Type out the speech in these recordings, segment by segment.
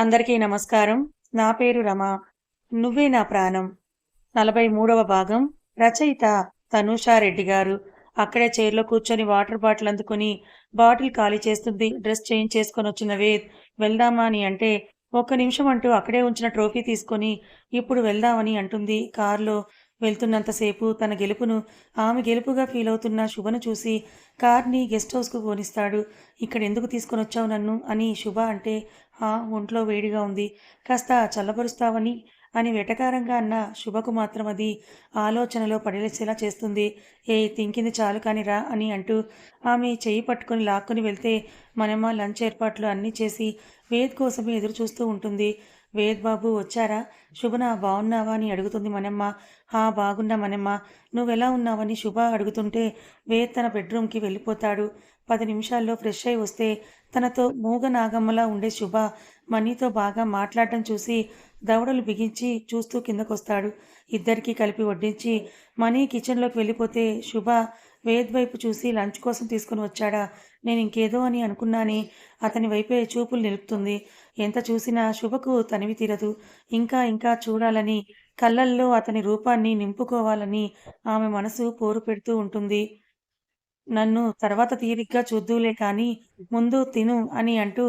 అందరికీ నమస్కారం. నా పేరు రమ. నువ్వే నా ప్రాణం. నలభై మూడవ భాగం. రచయిత తనూషారెడ్డి గారు. అక్కడే చైర్లో కూర్చొని వాటర్ బాటిల్ అందుకుని బాటిల్ ఖాళీ చేస్తుంది. డ్రెస్ చేంజ్ చేసుకొని వచ్చిన వేద్ వెళ్దామా అని అంటే ఒక్క నిమిషం అంటూ అక్కడే ఉంచిన ట్రోఫీ తీసుకొని ఇప్పుడు వెళ్దామని అంటుంది. కారులో వెళ్తున్నంతసేపు తన గెలుపును ఆమె గెలుపుగా ఫీల్ అవుతున్న శుభను చూసి కార్ని గెస్ట్ హౌస్కు పోనిస్తాడు. ఇక్కడ ఎందుకు తీసుకొని వచ్చావు నన్ను? అని శుభ అంటే ఆ ఒంట్లో వేడిగా ఉంది. కాస్త చల్లబరుస్తావని అని వెటకారంగా అన్న శుభకు మాత్రం అది ఆలోచనలో పడిలేసేలా చేస్తుంది. ఏ తింకింది చాలు కాని రా అని అంటూ ఆమె చేయి పట్టుకొని లాక్కొని వెళ్తే మనమ్మ లంచ్ ఏర్పాట్లు అన్నీ చేసి వేద్ కోసమే ఎదురు చూస్తూ ఉంటుంది. వేద్ బాబు వచ్చారా? శుభన బాగున్నావా అని అడుగుతుంది మనమ్మ. హా బాగున్నా మనమ్మ. నువ్వెలా ఉన్నావని శుభ అడుగుతుంటే వేద్ తన బెడ్రూమ్కి వెళ్ళిపోతాడు. పది నిమిషాల్లో ఫ్రెష్ అయి వస్తే తనతో మూగ నాగమ్మలా ఉండే శుభ మనీతో బాగా మాట్లాడటం చూసి దవడలు బిగించి చూస్తూ కిందకొస్తాడు. ఇద్దరికీ కలిపి వడ్డించి మనీ కిచెన్లోకి వెళ్ళిపోతే శుభ వేద్ వైపు చూసి లంచ్ కోసం తీసుకుని వచ్చాడా? నేను ఇంకేదో అని అనుకున్నాని. అతని వైపే చూపులు నిలుపుతుంది. ఎంత చూసినా శుభకు తనివి తీరదు. ఇంకా ఇంకా చూడాలని కళ్ళల్లో అతని రూపాన్ని నింపుకోవాలని ఆమె మనసు పోరు పెడుతూ ఉంటుంది. నన్ను తర్వాత తీరిగ్గా చూద్దులే కానీ ముందు తిను అని అంటూ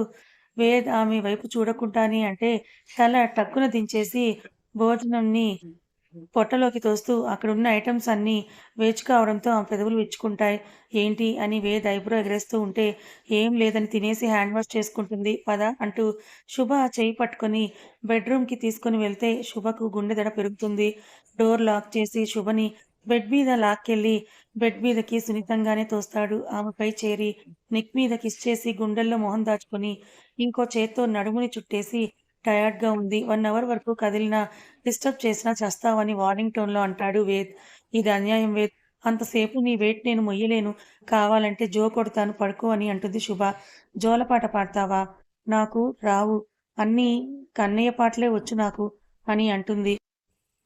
వేద్ ఆమె వైపు చూడకుండానే అంటే తల టక్కున దించేసి భోజనంని పొట్టలోకి తోస్తూ అక్కడున్న ఐటమ్స్ అన్నీ వేచి కావడంతో ఆమె పెదవులు విచ్చుకుంటాయి. ఏంటి అని వేద్ ఐబ్రో ఎగరేస్తూ ఉంటే ఏం లేదని తినేసి హ్యాండ్ వాష్ చేసుకుంటుంది. పద అంటూ శుభ చేయి పట్టుకొని బెడ్రూమ్కి తీసుకొని వెళ్తే శుభకు గుండె దడ పెరుగుతుంది. డోర్ లాక్ చేసి శుభని బెడ్ మీద లాక్కెళ్ళి బెడ్ మీదకి సున్నితంగానే తోస్తాడు. ఆమెపై చేరి నెక్ మీద కిస్ చేసి గుండెల్లో మొహం దాచుకొని ఇంకో చేత్తో నడుముని చుట్టేసి టయర్డ్గా ఉంది. వన్ అవర్ వరకు కదిలినా డిస్టర్బ్ చేసినా చేస్తావని వార్నింగ్ టోన్లో అంటాడు వేద్. ఇది అన్యాయం వేద్. అంతసేపు నీ వెయిట్ నేను మొయ్యలేను. కావాలంటే జో కొడతాను పడుకో అని అంటుంది శుభ. జోలపాట పాడతావా? నాకు రావు. అన్నీ కన్నయ్య పాటలే వచ్చు నాకు అని అంటుంది.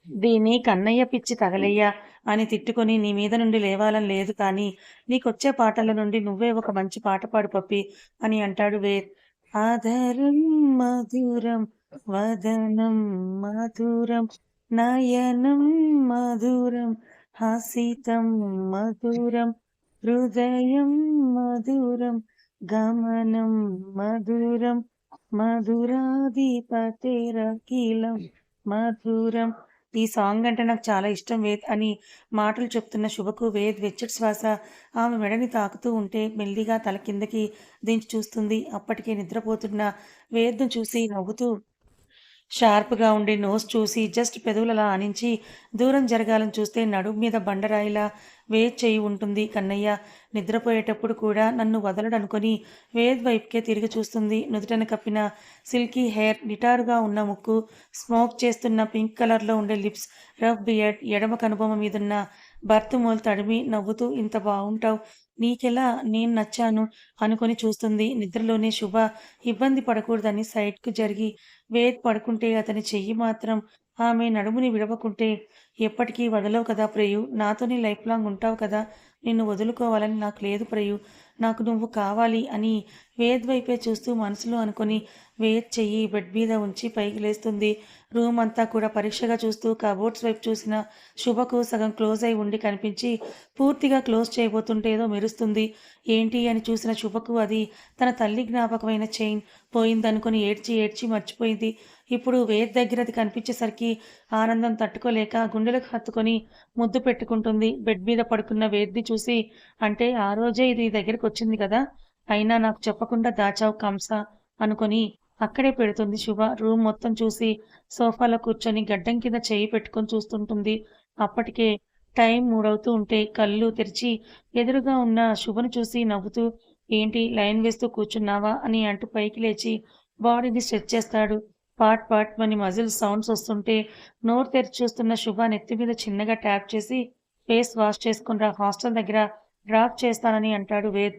దీన్ని కన్నయ్య పిచ్చి తగలయ్యా అని తిట్టుకొని నీ మీద నుండి లేవాలని లేదు కానీ నీకొచ్చే పాటల నుండి నువ్వే ఒక మంచి పాట పాడు పప్పి అని అంటాడు వేద్. ఆధరం మధురం వదనం మధురం నయనం మధురం హాసితం మధురం హృదయం మధురం గమనం మధురం మధురాధిపతిరకిలం మధురం. ఈ సాంగ్ అంటే నాకు చాలా ఇష్టం వేద్ అని మాటలు చెప్తున్న శుభకు వేద్ వెచ్చటి శ్వాస ఆమె మెడని తాకుతూ ఉంటే మెల్లిగా తల కిందకి దించి చూస్తుంది. అప్పటికే నిద్రపోతున్న వేద్ను చూసి నవ్వుతూ షార్ప్గా ఉండే నోస్ చూసి జస్ట్ పెదవులలా ఆనించి దూరం జరగాలని చూస్తే నడుము మీద బండరాయిలా వేద్ చేయి ఉంటుంది. కన్నయ్య నిద్రపోయేటప్పుడు కూడా నన్ను వదలడనుకొని వేద్ వైపుకే తిరిగి చూస్తుంది. నుదుటన కప్పిన సిల్కీ హెయిర్ నిటారుగా ఉన్న ముక్కు స్మోక్ చేస్తున్న పింక్ కలర్లో ఉండే లిప్స్ రఫ్ బియర్డ్ ఎడమ కనుబొమ్మ మీదున్న భర్తమూలు తడిమి నవ్వుతూ ఇంత బాగుంటావు నీకెలా నేను నచ్చాను అనుకొని చూస్తుంది. నిద్రలోనే శుభ ఇబ్బంది పడకూడదని సైడ్కు జరిగి వేద్ పడుకుంటే అతని చెయ్యి మాత్రం ఆమె నడుముని విడవకుంటే ఎప్పటికీ వదలవు కదా ప్రయు నాతోనే లైఫ్ లాంగ్ ఉంటావు కదా నిన్ను వదులుకోవాలని నాకు లేదు ప్రయు నాకు నువ్వు కావాలి అని వేద్ వైపే చూస్తూ మనసులో అనుకొని వేద్ చెయ్యి బెడ్ మీద ఉంచి పైకి లేస్తుంది. రూమ్ అంతా కూడా పరీక్షగా చూస్తూ కబోర్డ్స్ వైపు చూసిన శుభకు సగం క్లోజ్ అయి ఉండి కనిపించి పూర్తిగా క్లోజ్ చేయబోతుంటే ఏదో మెరుస్తుంది. ఏంటి అని చూసిన శుభకు అది తన తల్లి జ్ఞాపకమైన చైన్ పోయిందనుకుని ఏడ్చి ఏడ్చి మర్చిపోయింది. ఇప్పుడు వేద్ దగ్గర అది కనిపించేసరికి ఆనందం తట్టుకోలేక గుండెలకు హత్తుకొని ముద్దు పెట్టుకుంటుంది. బెడ్ మీద పడుకున్న వేద్ని చూసి అంటే ఆ రోజే ఇది దగ్గరికి వచ్చింది కదా? అయినా నాకు చెప్పకుండా దాచావు కంస అనుకొని అక్కడే పెడుతుంది శుభ. రూమ్ మొత్తం చూసి సోఫాలో కూర్చొని గడ్డం కింద చేయి పెట్టుకొని చూస్తుంటుంది. అప్పటికే టైం మూడవుతూ ఉంటే కళ్ళు తెరిచి ఎదురుగా ఉన్న శుభను చూసి నవ్వుతూ ఏంటి లైన్ వేస్తూ కూర్చున్నావా అని అంటూ పైకి లేచి బాడీని స్ట్రెచ్ చేస్తాడు. పాట్ పాట్ మని మజిల్ సౌండ్స్ వస్తుంటే నోరు తెరిచి చూస్తున్న శుభ నెత్తి మీద చిన్నగా ట్యాప్ చేసి ఫేస్ వాష్ చేసుకుని హాస్టల్ దగ్గర డ్రాప్ చేస్తానని అంటాడు వేద్.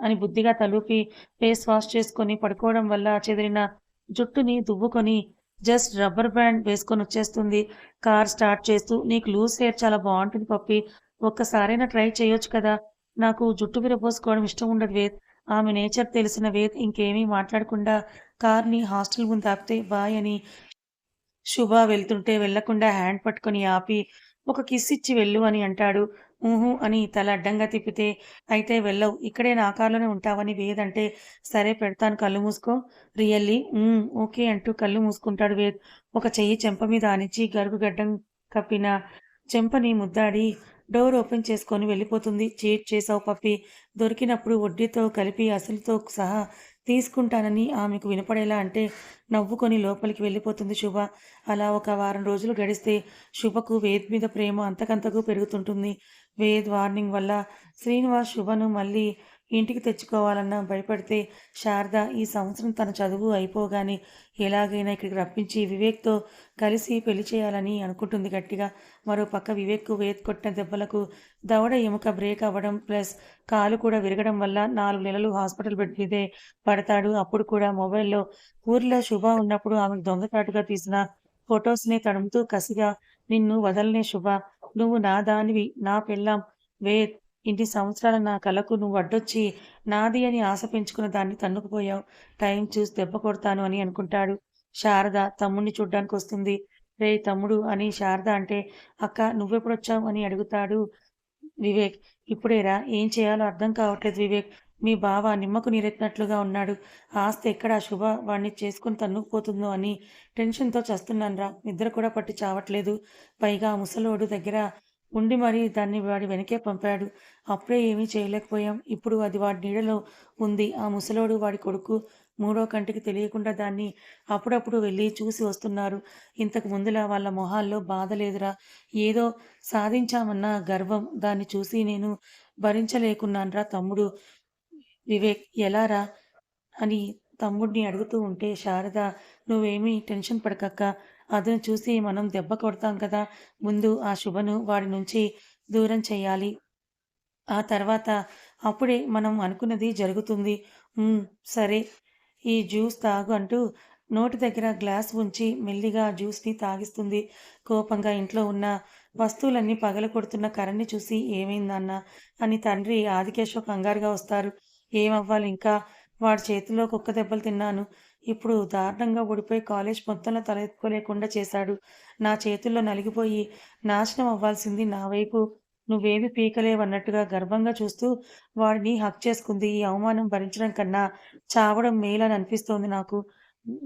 అని బుద్ధిగా తలూపి ఫేస్ వాష్ చేసుకొని పడుకోవడం వల్ల చెదిరిన జుట్టుని దువ్వుకొని జస్ట్ రబ్బర్ బ్యాండ్ వేసుకొని వచ్చేస్తుంది. కార్ స్టార్ట్ చేస్తూ నీకు లూజ్ హెయిర్ చాలా బాగుంటుంది పప్పి. ఒక్కసారైనా ట్రై చేయొచ్చు కదా. నాకు జుట్టు విరబోసుకోవడం ఇష్టం ఉండదు వేద్. ఆమె నేచర్ తెలిసిన వేద్ ఇంకేమీ మాట్లాడకుండా కార్ని హాస్టల్ ముందు ఆపితే బాయ్ అని శుభ వెళ్తుంటే వెళ్ళకుండా హ్యాండ్ పట్టుకొని ఆపి ఒక కిస్ ఇచ్చి వెళ్ళు అని అంటాడు. ఊహు అని తల అడ్డంగా తిప్పితే అయితే వెళ్ళవు ఇక్కడే నా కారులోనే ఉంటావని అంటే సరే పెడతాను కళ్ళు మూసుకో. రియల్లీ? ఓకే అంటూ కళ్ళు మూసుకుంటాడు వేద్. ఒక చెయ్యి చెంప మీద ఆనించి గరుగు గడ్డం కప్పిన చెంపని ముద్దాడి డోర్ ఓపెన్ చేసుకొని వెళ్ళిపోతుంది. చీట్ చేసావు పప్పి. దొరికినప్పుడు వడ్డీతో కలిపి అసలుతో సహా తీసుకుంటానని ఆమెకు వినపడేలా అంటే నవ్వుకొని లోపలికి వెళ్ళిపోతుంది శుభ. అలా ఒక వారం రోజులు గడిస్తే శుభకు వేద్ మీద ప్రేమ అంతకంతకు పెరుగుతుంటుంది. వేద్ వార్నింగ్ వల్ల శ్రీనివాస్ శుభను మళ్ళీ ఇంటికి తెచ్చుకోవాలన్న భయపడితే శారద ఈ సంవత్సరం తన చదువు అయిపోగానే ఎలాగైనా ఇక్కడికి రప్పించి వివేక్తో కలిసి పెళ్ళి చేయాలని అనుకుంటుంది గట్టిగా. మరో పక్క వివేక్కు వేత్ కొట్టిన దెబ్బలకు దవడ ఎముక బ్రేక్ అవ్వడం ప్లస్ కాలు కూడా విరగడం వల్ల నాలుగు నెలలు హాస్పిటల్ బెడ్ మీదే పడతాడు. అప్పుడు కూడా మొబైల్లో ఊర్లో శుభ ఉన్నప్పుడు ఆమెకు దొంగచాటుగా తీసిన ఫొటోస్ని తడుముతూ కసిగా నిన్ను వదలనే శుభ. నువ్వు నా దానివి నా పెళ్ళాం. వేద్ ఇన్ని సంవత్సరాల నా కలకు నువ్వు అడ్డొచ్చి నాది అని ఆశ పెంచుకున్న దాన్ని తన్నుకుపోయావు. టైం చూసి దెబ్బ కొడతాను అని అనుకుంటాడు. శారద తమ్ముడిని చూడ్డానికి వస్తుంది. రే తమ్ముడు అని శారద అంటే అక్క నువ్వెప్పుడొచ్చావు? అని అడుగుతాడు వివేక్. ఇప్పుడేరా ఏం చేయాలో అర్థం కావట్లేదు వివేక్. మీ బావ నిమ్మకు నీరెత్తినట్లుగా ఉన్నాడు. ఆస్తి ఎక్కడ శుభ వాడిని చేసుకుని తన్నుకుపోతుందో అని టెన్షన్తో చస్తున్నాను నిద్ర కూడా పట్టి చావట్లేదు. పైగా ముసలోడు దగ్గర ఉండి మరీ దాన్ని వాడి వెనకే పంపాడు. అప్పుడే ఏమీ చేయలేకపోయాం. ఇప్పుడు అది వాడి నీడలో ఉంది. ఆ ముసలోడు వాడి కొడుకు మూడో కంటికి తెలియకుండా దాన్ని అప్పుడప్పుడు వెళ్ళి చూసి వస్తున్నారు. ఇంతకు ముందులా వాళ్ళ మొహాల్లో బాధ లేదురా. ఏదో సాధించామన్న గర్వం దాన్ని చూసి నేను భరించలేకున్నానరా తమ్ముడు. వివేక్ ఎలారా? అని తమ్ముడిని అడుగుతూ ఉంటే శారద నువ్వేమీ టెన్షన్ పడకక్క. అతను చూసి మనం దెబ్బ కొడతాం కదా. ముందు ఆ శుభను వాడి నుంచి దూరం చేయాలి ఆ తర్వాత అప్పుడే మనం అనుకున్నది జరుగుతుంది. సరే. ఈ జ్యూస్ తాగు అంటూ నోటి దగ్గర గ్లాస్ ఉంచి మెల్లిగా జ్యూస్ని తాగిస్తుంది. కోపంగా ఇంట్లో ఉన్న వస్తువులన్నీ పగల కొడుతున్న కరణ్ని చూసి ఏమైందన్న అని తండ్రి ఆదికేశ్వ కంగారుగా వస్తారు. ఏమవ్వాలి ఇంకా? వాడి చేతిలో కుక్క దెబ్బలు తిన్నాను. ఇప్పుడు దారుణంగా ఓడిపోయి కాలేజ్ మొత్తంలో తలెత్తుకోలేకుండా చేశాడు. నా చేతుల్లో నలిగిపోయి నాశనం అవ్వాల్సింది నా వైపు. నువ్వేమి పీకలేవన్నట్టుగా గర్వంగా చూస్తూ వాడిని హక్ చేసుకుంది. ఈ అవమానం భరించడం కన్నా చావడం మేలని అనిపిస్తోంది నాకు.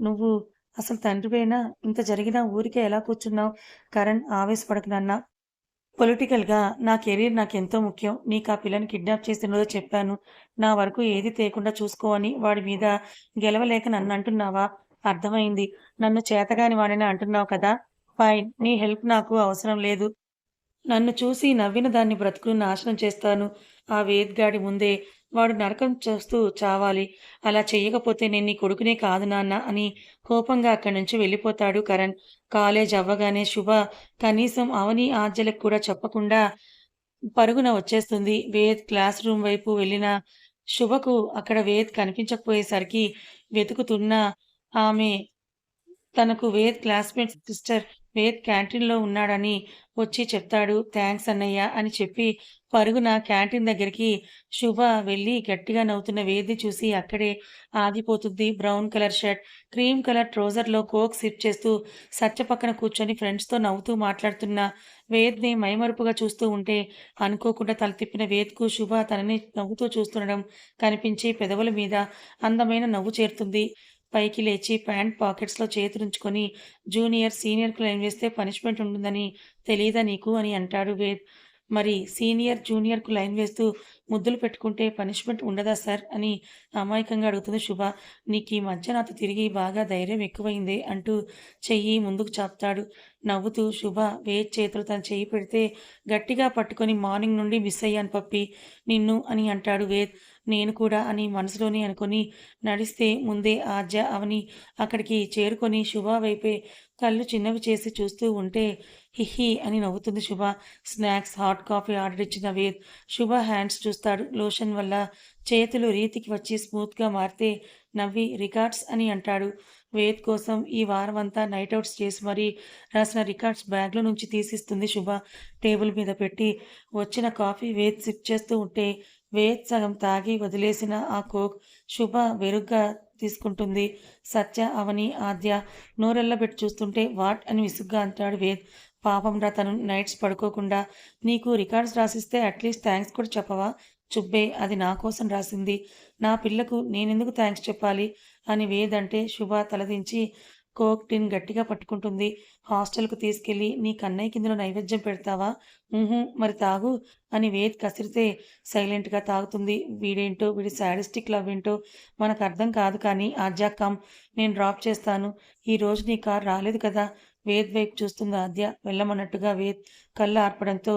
నువ్వు అసలు తండ్రివేనా? ఇంత జరిగినా ఊరికే ఎలా కూర్చున్నావు? కరణ్ ఆవేశపడకు పొలిటికల్గా నా కెరీర్ నాకు ఎంతో ముఖ్యం. నీకు ఆ పిల్లని కిడ్నాప్ చేసినదో చెప్పాను. నా వరకు ఏది తేకుండా చూసుకో అని వాడి మీద గెలవలేక నన్ను అంటున్నావా అర్థమైంది. నన్ను చేతగాని వాడిని అంటున్నావు కదా? ఫైన్. నీ హెల్ప్ నాకు అవసరం లేదు. నన్ను చూసి నవ్విన దాన్ని బ్రతుకును నాశనం చేస్తాను. ఆ వేద్గాడి ముందే వాడు నరకం చేస్తూ చావాలి. అలా చెయ్యకపోతే నేను నీ కొడుకునే కాదు నాన్న అని కోపంగా అక్కడి నుంచి వెళ్ళిపోతాడు కరణ్. కాలేజ్ అవ్వగానే శుభ కనీసం అవని ఆద్యలకు కూడా చెప్పకుండా పరుగున వచ్చేస్తుంది. వేద్ క్లాస్ రూమ్ వైపు వెళ్ళిన శుభకు అక్కడ వేద్ కనిపించకపోయేసరికి వెతుకుతున్న ఆమె తనకు వేద్ క్లాస్మేట్ సిస్టర్ వేద్ క్యాంటీన్లో ఉన్నాడని వచ్చి చెప్తాడు. థ్యాంక్స్ అన్నయ్య అని చెప్పి పరుగున క్యాంటీన్ దగ్గరికి శుభ వెళ్ళి గట్టిగా నవ్వుతున్న వేది చూసి అక్కడే ఆగిపోతుంది. Brown colour shirt cream colour ట్రోజర్లో coke sip చేస్తూ సచ్చ పక్కన కూర్చొని ఫ్రెండ్స్తో నవ్వుతూ మాట్లాడుతున్న వేద్ని మైమరుపుగా చూస్తూ ఉంటే అనుకోకుండా తల తిప్పిన వేద్కు శుభ తనని నవ్వుతూ చూస్తుండడం కనిపించి పెదవుల మీద అందమైన నవ్వు చేరుతుంది. పైకి లేచి ప్యాంట్ పాకెట్స్లో చేతులుంచుకొని జూనియర్ సీనియర్కు లైన్ వేస్తే పనిష్మెంట్ ఉంటుందని తెలియదా నీకు? అని అంటాడు వేద్ మరి సీనియర్ జూనియర్కు లైన్ వేస్తూ ముద్దులు పెట్టుకుంటే పనిష్మెంట్ ఉండదా సార్? అని అమాయకంగా అడుగుతుంది శుభ. నీకు ఈ మధ్య నాతో తిరిగి బాగా ధైర్యం ఎక్కువైంది అంటూ చెయ్యి ముందుకు చాపుతాడు. నవ్వుతూ శుభ వేద్ చేతులు తన చెయ్యి పెడితే గట్టిగా పట్టుకొని మార్నింగ్ నుండి మిస్ అయ్యాను పప్పి నిన్ను అని అంటాడు వేద్ నేను కూడా అని మనసులోనే అనుకుని నడిస్తే ముందే ఆద్య అవని అక్కడికి చేరుకొని శుభ వైపే కళ్ళు చిన్నవి చేసి చూస్తూ ఉంటే హిహి అని నవ్వుతుంది శుభ. స్నాక్స్ హాట్ కాఫీ ఆర్డర్ ఇచ్చిన వేద్ శుభ హ్యాండ్స్ చూస్తాడు. లోషన్ వల్ల చేతులు రీతికి వచ్చి స్మూత్గా మారితే నవ్వి రికార్డ్స్ అని అంటాడు. వేద్ కోసం ఈ వారం అంతా నైట్ అవుట్స్ చేసి మరీ రాసిన రికార్డ్స్ బ్యాగ్లో నుంచి తీసిస్తుంది శుభ. టేబుల్ మీద పెట్టి వచ్చిన కాఫీ వేద్ సిప్ చేస్తూ ఉంటే వేద్ సగం తాగి వదిలేసిన ఆ కోక్ శుభ వెరుగ్గా తీసుకుంటుంది. సత్య అవని ఆద్య నోరెళ్ళబెట్టి చూస్తుంటే వాట్ అని విసుగ్గా అంటాడు వేద్ పాపంరా తను నైట్స్ పడుకోకుండా. నీకు రికార్డ్స్ రాసిస్తే అట్లీస్ట్ థ్యాంక్స్ కూడా చెప్పవా? చుబ్బే అది నా కోసం రాసింది. నా పిల్లకు నేనెందుకు థ్యాంక్స్ చెప్పాలి? అని వేద్ అంటే శుభ తలదించి కోక్ టిన్ గట్టిగా పట్టుకుంటుంది. హాస్టల్కు తీసుకెళ్ళి నీ కన్నయ్య కిందలో నైవేద్యం పెడతావా? మరి తాగు అని వేద్ కసిరితే సైలెంట్గా తాగుతుంది. వీడేంటో వీడి శాడిస్టిక్ లవ్ ఏంటో మనకు అర్థం కాదు కానీ ఆద్య కమ్ నేను డ్రాప్ చేస్తాను. ఈ రోజు నీ కార్ రాలేదు కదా? వేద్ వైపు చూస్తుంది ఆద్య. వెళ్ళమన్నట్టుగా వేద్ కళ్ళు ఆర్పడంతో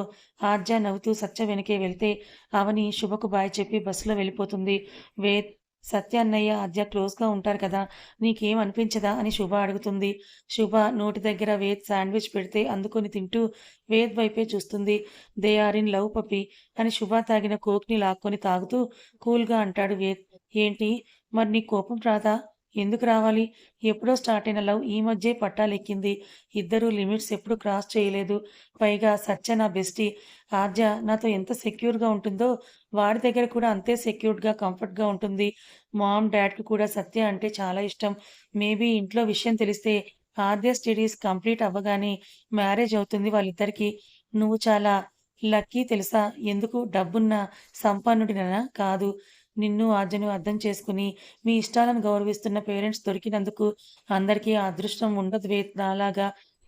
ఆద్య నవ్వుతూ సత్య వెనకే వెళ్తే అవని శుభకు బాయ్ చెప్పి బస్సులో వెళ్ళిపోతుంది. వేద్ సత్యాన్నయ్య అద్య క్లోజ్గా ఉంటారు కదా నీకేం అనిపించదా అని శుభ అడుగుతుంది. శుభ నోటి దగ్గర వేద్ శాండ్విచ్ పెడితే అందుకొని తింటూ వేద్ వైపే చూస్తుంది. They are in love puppy అని శుభ తాగిన కోక్ని లాక్కొని తాగుతూ కూల్గా అంటాడు వేద్. ఏంటి? మరి నీ కోపం రాదా? ఎందుకు రావాలి? ఎప్పుడో స్టార్ట్ అయిన లవ్ ఈ మధ్యే పట్టాలెక్కింది. ఇద్దరు లిమిట్స్ ఎప్పుడు క్రాస్ చేయలేదు. పైగా సత్య నా బెస్టీ. ఆర్జ నాతో ఎంత సెక్యూర్గా ఉంటుందో వాడి దగ్గర కూడా అంతే సెక్యూర్డ్గా కంఫర్ట్గా ఉంటుంది. మామ్ డాడ్కి కూడా సత్య అంటే చాలా ఇష్టం. మేబీ ఇంట్లో విషయం తెలిస్తే ఆద్య స్టడీస్ కంప్లీట్ అవ్వగానే మ్యారేజ్ అవుతుంది వాళ్ళిద్దరికీ. నువ్వు చాలా లక్కీ తెలుసా? ఎందుకు డబ్బున్న సంపన్నుడినా కాదు. నిన్ను ఆర్జను అర్థం చేసుకుని మీ ఇష్టాలను గౌరవిస్తున్న పేరెంట్స్ దొరికినందుకు అందరికీ ఆ అదృష్టం ఉండదు. వే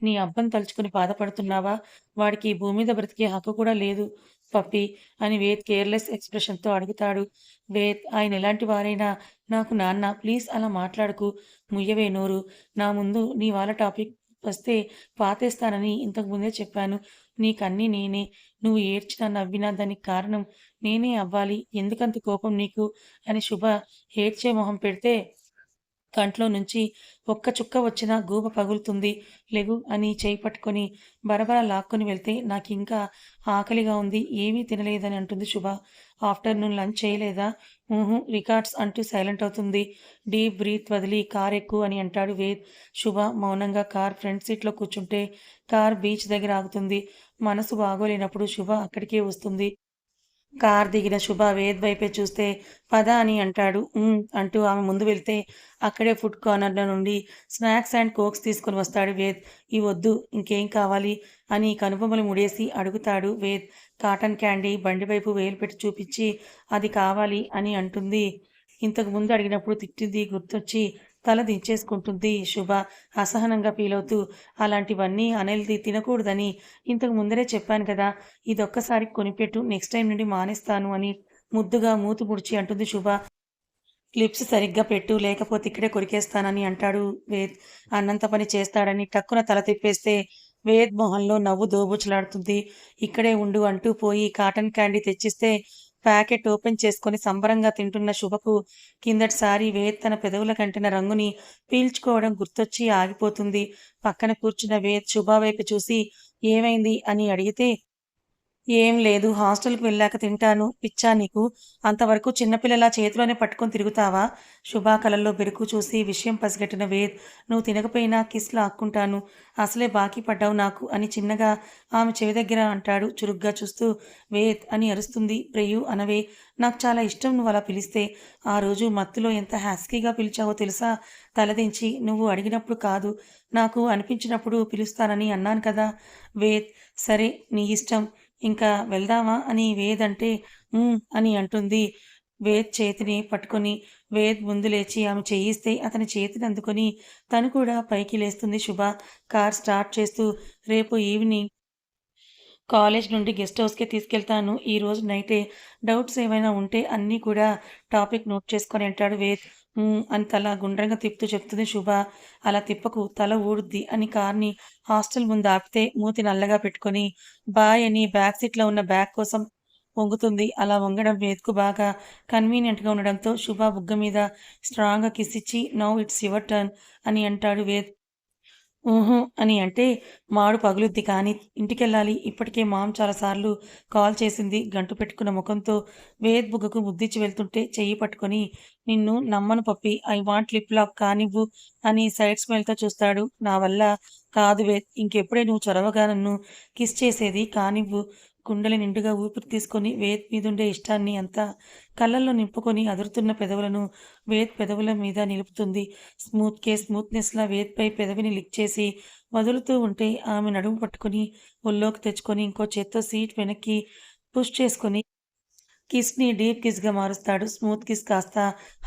నీ అబ్బం తలుచుకుని బాధపడుతున్నావా? వాడికి భూమి మీద బ్రతికే హక్కు కూడా లేదు పప్పి అని వేద్ కేర్లెస్ ఎక్స్ప్రెషన్తో అడుగుతాడు. వేద్ ఆయన ఎలాంటి వారైనా నాకు నాన్న ప్లీజ్ అలా మాట్లాడకు. ముయ్యవే నోరు. నా ముందు నీ వాళ్ళ టాపిక్ వస్తే పాతేస్తానని ఇంతకు ముందే చెప్పాను. నీకన్నీ నేనే. నువ్వు ఏడ్చినా నవ్వినా దానికి కారణం నేనే అవ్వాలి. ఎందుకంత కోపం నీకు? అని శుభ ఏడ్చే మొహం పెడితే కంట్లో నుంచి ఒక్క చుక్క వచ్చినా గూబ పగులుతుంది. లెగు అని చేయి పట్టుకొని బరబర లాక్కొని వెళ్తే నాకు ఇంకా ఆకలిగా ఉంది. ఏమీ తినలేదని అంటుంది శుభ. ఆఫ్టర్నూన్ లంచ్ చేయలేదా? ఊహు రికార్డ్స్ అంటూ సైలెంట్ అవుతుంది. డీప్ బ్రీత్ వదిలి కార్ ఎక్కువ అని అంటాడు వేద్. శుభ మౌనంగా కార్ ఫ్రంట్ సీట్లో కూర్చుంటే కార్ బీచ్ దగ్గర ఆగుతుంది. మనసు బాగోలేనప్పుడు శుభ అక్కడికే వస్తుంది. కార్ దిగిన శుభ వేద్ వైపే చూస్తే పద అని అంటాడు. అంటూ ఆమె ముందు వెళ్తే అక్కడే ఫుడ్ కార్నర్లో నుండి స్నాక్స్ అండ్ కోక్స్ తీసుకొని వస్తాడు వేద్. ఈ వద్దు ఇంకేం కావాలి? అని కనుబొమ్మలు ముడేసి అడుగుతాడు వేద్. కాటన్ క్యాండీ బండి వైపు వేలు పెట్టి చూపించి అది కావాలి అని అంటుంది. ఇంతకు ముందు అడిగినప్పుడు తిట్టింది గుర్తొచ్చి తల దించేసుకుంటుంది శుభ. అసహనంగా ఫీల్ అవుతూ అలాంటివన్నీ అనిల్ది తినకూడదని ఇంతకు ముందరే చెప్పాను కదా ఇదొక్కసారి కొనిపెట్టు నెక్స్ట్ టైం నుండి మానేస్తాను అని ముద్దుగా మూతు ముడిచి అంటుంది శుభ. లిప్స్ సరిగ్గా పెట్టు లేకపోతే ఇక్కడే కొరికేస్తానని అంటాడు వేద్. అన్నంత పని చేస్తాడని టక్కున తల తిప్పేస్తే వేద్ మొహంలో నవ్వు దోబుచ్చులాడుతుంది ఇక్కడే ఉండు అంటూ పోయి కాటన్ క్యాండీ తెచ్చిస్తే ప్యాకెట్ ఓపెన్ చేసుకుని సంబరంగా తింటున్న శుభకు కిందటిసారి వేద్ తన పెదవుల కంటిన రంగుని పీల్చుకోవడం గుర్తొచ్చి ఆగిపోతుంది. పక్కన కూర్చున్న వేద్ శుభ వైపు చూసి ఏమైంది అని అడిగితే ఏం లేదు హాస్టల్కి వెళ్ళాక తింటాను. పిచ్చా నీకు అంతవరకు చిన్నపిల్లలా చేతిలోనే పట్టుకొని తిరుగుతావా? శుభా కళల్లో బెరుకు చూసి విషయం పసిగట్టిన వేద్ నువ్వు తినకపోయినా కిస్లు ఆక్కుంటాను. అసలే బాకీ పడ్డావు నాకు అని చిన్నగా ఆమె చెవి దగ్గర అంటాడు చురుగ్గా చూస్తూ. వేద్ అని అరుస్తుంది. ప్రియు అనవే నాకు చాలా ఇష్టం నువ్వు అలా పిలిస్తే. ఆ రోజు మత్తులో ఎంత హ్యాస్కీగా పిలిచావో తెలుసా? తలదించి నువ్వు అడిగినప్పుడు కాదు నాకు అనిపించినప్పుడు పిలుస్తానని అన్నాను కదా. వేద్ సరే నీ ఇష్టం. ఇంకా వెళ్దామా అని వేద్ అంటే అని అంటుంది. వేద్ చేతిని పట్టుకొని వేద్ ముందు లేచి ఆమె చేయిస్తే అతని చేతిని అందుకొని తను కూడా పైకి లేస్తుంది శుభ. కార్ స్టార్ట్ చేస్తూ రేపు ఈవినింగ్ కాలేజ్ నుండి గెస్ట్ హౌస్కి తీసుకెళ్తాను. ఈరోజు నైటే డౌట్స్ ఏమైనా ఉంటే అన్నీ కూడా టాపిక్ నోట్ చేసుకొని అంటాడు వేద్. అని తల గుండ్రంగా తిప్పుతూ చెప్తుంది శుభ. అలా తిప్పకు తల ఊడుద్ది అని కార్ని హాస్టల్ ముందు ఆపితే మూతి నల్లగా పెట్టుకొని బాయ్ అని బ్యాక్ సీట్లో ఉన్న బ్యాగ్ కోసం వంగుతుంది. అలా వంగడం వేద్కు బాగా కన్వీనియంట్గా ఉండడంతో శుభ బుగ్గ మీద స్ట్రాంగ్గా కిస్ ఇచ్చి నౌ ఇట్స్ యువర్ టర్న్ అని అంటాడు వేద్. ఊహు అని అంటే మాడు పగులుద్ది కానీ ఇంటికెళ్ళాలి. ఇప్పటికే మామ్ చాలాసార్లు కాల్ చేసింది. గంటు పెట్టుకున్న ముఖంతో వేద్ బుగ్గకు ముద్దిచ్చి వెళ్తుంటే చెయ్యి పట్టుకొని నిన్ను నమ్మను puppy. I want lip lock కానివ్వు అని సైడ్ స్మైల్తో చూస్తాడు. నా వల్ల కాదు వేద్. ఇంకెప్పుడే నువ్వు చొరవగా నన్ను కిస్ చేసేది కానివ్వు. గుండెల నిండుగా ఊపిరి తీసుకొని వేద్ మీదుండే ఇష్టాన్ని అంతా కళ్ళల్లో నింపుకొని అదురుతున్న పెదవులను వేద్ పెదవుల మీద నిలుపుతుంది. స్మూత్ కే స్మూత్నెస్లా వేద్పై పెదవిని లిక్ చేసి వదులుతూ ఉంటే ఆమె నడుము పట్టుకొని ఒళ్ళోకి తెచ్చుకొని ఇంకో చేత్తో సీట్ వెనక్కి పుష్ చేసుకొని కిస్ని డీప్ కిస్గా మారుస్తాడు. స్మూత్ కిస్ కాస్త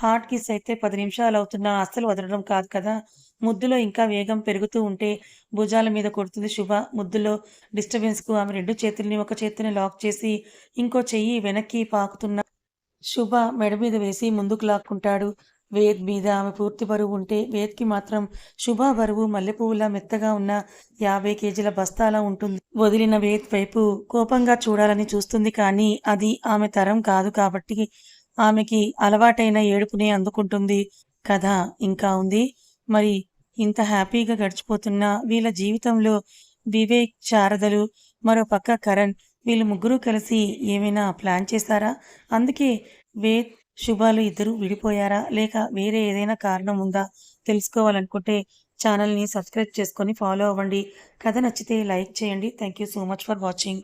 హార్డ్ కిస్ అయితే పది నిమిషాలు అవుతున్నా అస్సలు వదలడం కాదు కదా. ముద్దులో ఇంకా వేగం పెరుగుతూ ఉంటే భుజాల మీద కొడుతుంది శుభ. ముద్దులో డిస్టర్బెన్స్కు ఆమె రెండు చేతుల్ని ఒక చేతిని లాక్ చేసి ఇంకో చెయ్యి వెనక్కి పాకుతున్న శుభ మెడ మీద వేసి ముందుకు లాక్కుంటాడు. వేద్ మీద ఆమె పూర్తి బరువు ఉంటే వేద్కి మాత్రం శుభ బరువు మల్లెపువ్వులా మెత్తగా ఉన్న యాభై కేజీల బస్తాలా ఉంటుంది. వదిలిన వేద్ వైపు కోపంగా చూడాలని చూస్తుంది కానీ అది ఆమె తరం కాదు కాబట్టి ఆమెకి అలవాటైన ఏడుపునే అందుకుంటుంది. కథ ఇంకా ఉంది? మరి ఇంత హ్యాపీగా గడిచిపోతున్న వీళ్ళ జీవితంలో వివేక్ శారదలు మరో పక్క కరణ్ వీళ్ళు ముగ్గురు కలిసి ఏమైనా ప్లాన్ చేశారా అందుకే వేద్ శుభాలు ఇద్దరు విడిపోయారా? లేక వేరే ఏదైనా కారణం ఉందా? తెలుసుకోవాలనుకుంటే ఛానల్ని సబ్స్క్రైబ్ చేసుకొని ఫాలో అవ్వండి. కథ నచ్చితే లైక్ చేయండి. Thank you so much for watching.